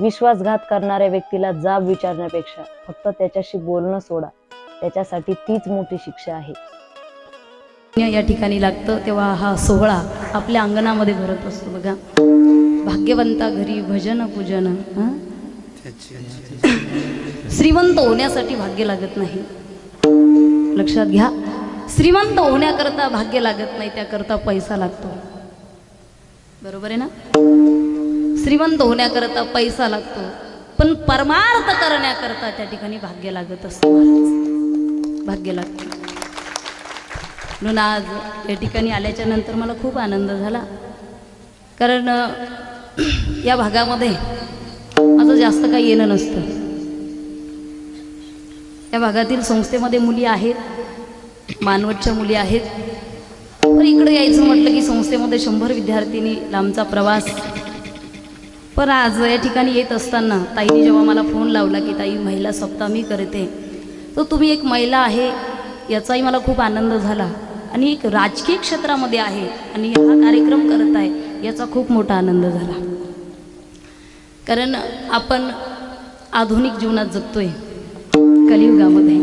विश्वासघात करणाऱ्या व्यक्तीला जाब विचारण्यापेक्षा फक्त त्याच्याशी बोलणं सोडा. त्याच्यासाठी तीच मोठी शिक्षा आहे. या ठिकाणी लागतं तेव्हा हा सोहळा आपल्या अंगणामध्ये भरत असतो बघा. भाग्यवंता घरी भजन पूजन श्रीमंत होण्यासाठी भाग्य लागत नाही. लक्षात घ्या श्रीमंत होण्याकरता भाग्य लागत नाही त्याकरता पैसा लागतो. बरोबर आहे ना? श्रीमंत होण्याकरता पैसा लागतो. पण परमार्थ करण्याकरता त्या ठिकाणी भाग्य लागत असतं. भाग्य लागतं. म्हणून आज या ठिकाणी आल्याच्यानंतर मला खूप आनंद झाला. कारण या भागामध्ये माझं जास्त काही येणं नसतं. या भागातील संस्थेमध्ये मुली आहेत. मानवतच्या मुली आहेत. पण इकडे यायचं म्हटलं की संस्थेमध्ये शंभर विद्यार्थिनी लांबचा प्रवास पण आज या ठिकाणी येत असताना ताईने जेव्हा मला फोन लावला की ताई महिला सप्ताह मी करते. तर तुम्ही एक महिला आहे याचाही मला खूप आनंद झाला. आणि एक राजकीय क्षेत्रामध्ये आहे आणि हा कार्यक्रम करत आहे याचा खूप मोठा आनंद झाला. कारण आपण आधुनिक जीवनात जगतोय कलियुगामध्ये.